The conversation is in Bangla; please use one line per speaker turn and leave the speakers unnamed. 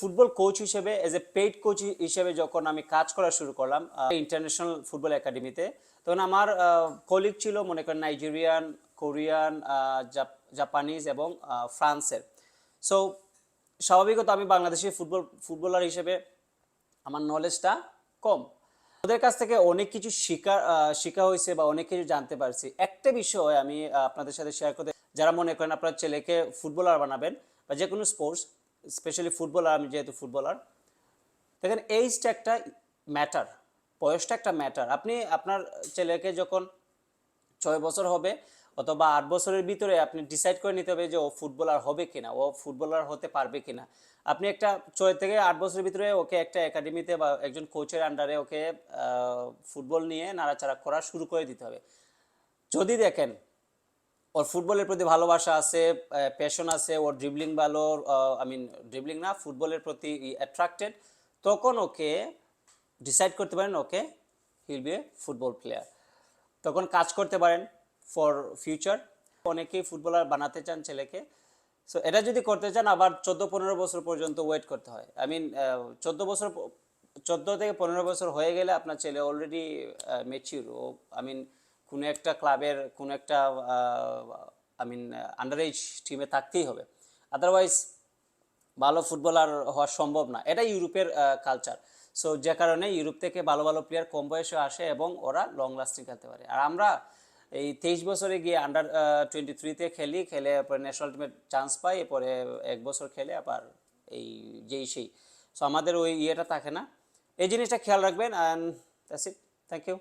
ফুটবল কোচ হিসেবে এজ এ পেইড কোচ হিসেবে যখন আমি কাজ করা শুরু করলাম ইন্টারন্যাশনাল ফুটবল একাডেমিতে তখন আমার কলিগ ছিল মনে করেন নাইজেরিয়ান কোরিয়ান জাপানিজ এবং ফ্রান্সের সো স্বাভাবিকত আমি বাংলাদেশি ফুটবল ফুটবলার হিসেবে আমার নলেজটা কম। ওদের কাছ থেকে অনেক কিছু আহ, শিখা হয়েছে বা অনেক কিছু জানতে পারছি। একটা বিষয় আমি আপনাদের সাথে শেয়ার করতে যারা মনে করেন আপনার ছেলেকে ফুটবলার বানাবেন বা যে কোনো স্পোর্টস স্পেশালি ফুটবলার আমি যেহেতু ফুটবলার দেখেন এইজটা একটা ম্যাটার বয়সটা একটা ম্যাটার আপনি আপনার ছেলেকে যখন ছয় বছর হবে অথবা আট বছরের ভিতরে আপনি ডিসাইড করে নিতে হবে যে ও ফুটবলার হবে কিনা, ও ফুটবলার হতে পারবে কিনা। আপনি একটা ছয় থেকে আট বছরের ভিতরে ওকে একটা একাডেমিতে বা একজন কোচের আন্ডারে ওকে ফুটবল নিয়ে নাড়াচাড়া করা শুরু করে দিতে হবে। যদি দেখেন ওর ফুটবলের প্রতি ভালোবাসা আছে প্যাশন আছে, ওর ড্রিবলিং ভালো আই মিন ড্রিবলিং না, ফুটবলের প্রতি অ্যাট্রাক্টেড তখন ওকে ডিসাইড করতে পারেন ওকে he'll be a football player তখন কাজ করতে পারেন ফর ফিউচার অনেকেই ফুটবলার বানাতে চান ছেলেকে সো এটা যদি করতে চান, আবার চোদ্দ পনেরো বছর পর্যন্ত ওয়েট করতে হয়। আই মিন চোদ্দ বছর, চোদ্দ থেকে পনেরো বছর হয়ে গেলে আপনার ছেলে অলরেডি মেচিউর ও আই মিন কোনো একটা ক্লাবের কোনো একটা আই মিন আন্ডার এজ টিমে থাকতেই হবে। আদারওয়াইজ ভালো ফুটবলার হওয়া সম্ভব না। এটা ইউরোপের কালচার সো যে কারণে ইউরোপ থেকে ভালো ভালো প্লেয়ার কম বয়সে আসে এবং ওরা লং লাস্টিং খেলতে পারে। আর আমরা এই তেইশ বছরে গিয়ে আন্ডার টোয়েন্টি থ্রিতে খেলি, খেলে পরে ন্যাশনাল টিমের চান্স পাই, এরপরে এক বছর খেলে আবার এই যেই সেই। সো আমাদের ওই ইয়েটা থাকে না। এই জিনিসটা খেয়াল রাখবেন and that's it thank you